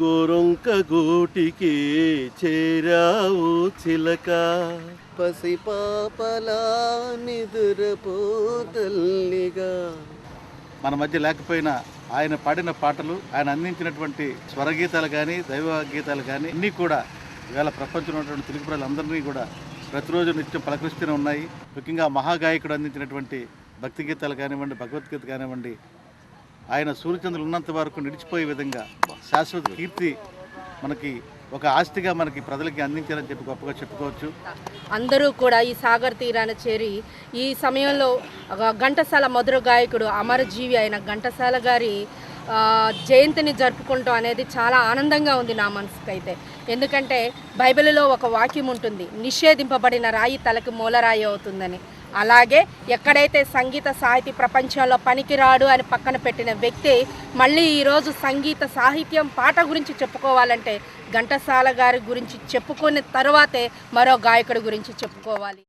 గురుంక గూటికి చేరావు చిలక. పసిపాపలా నిదురపో తల్లిగా. మన మధ్య లేకపోయినా ఆయన పాడిన పాటలు ఆయన అందించినటువంటి స్వరగీతాలు కానీ దైవ గీతాలు కానీ అన్నీ కూడా ఇవాళ ప్రపంచంలో ఉన్నటువంటి తెలుగు ప్రజలందరినీ కూడా ప్రతిరోజు నిత్యం పలకరిస్తూనే ఉన్నాయి. ముఖ్యంగా మహాగాయకుడు అందించినటువంటి భక్తి గీతాలు కానివ్వండి భగవద్గీత కానివ్వండి ఆయన సూర్యచంద్రులు ఉన్నంత వరకు నిలిచిపోయే విధంగా శాశ్వత కీర్తి మనకి ఒక ఆస్తిగా మనకి ప్రజలకి అందించారని చెప్పి గొప్పగా చెప్పుకోవచ్చు. అందరూ కూడా ఈ సాగర్ తీరాన చేరి ఈ సమయంలో ఘంటసాల మధుర గాయకుడు అమరజీవి అయిన ఘంటసాల గారి జయంతిని జరుపుకుంటాం అనేది చాలా ఆనందంగా ఉంది నా మనసుకు అయితే ఎందుకంటే బైబిల్లో ఒక వాక్యం ఉంటుంది నిషేధింపబడిన రాయి తలకి మూలరాయి అవుతుందని. అలాగే ఎక్కడైతే సంగీత సాహితీ ప్రపంచంలో పనికిరాడు అని పక్కన పెట్టిన వ్యక్తి మళ్ళీ ఈరోజు సంగీత సాహిత్యం పాట గురించి చెప్పుకోవాలంటే ఘంటసాల గారి గురించి చెప్పుకున్న తర్వాతే మరో గాయకుడి గురించి చెప్పుకోవాలి.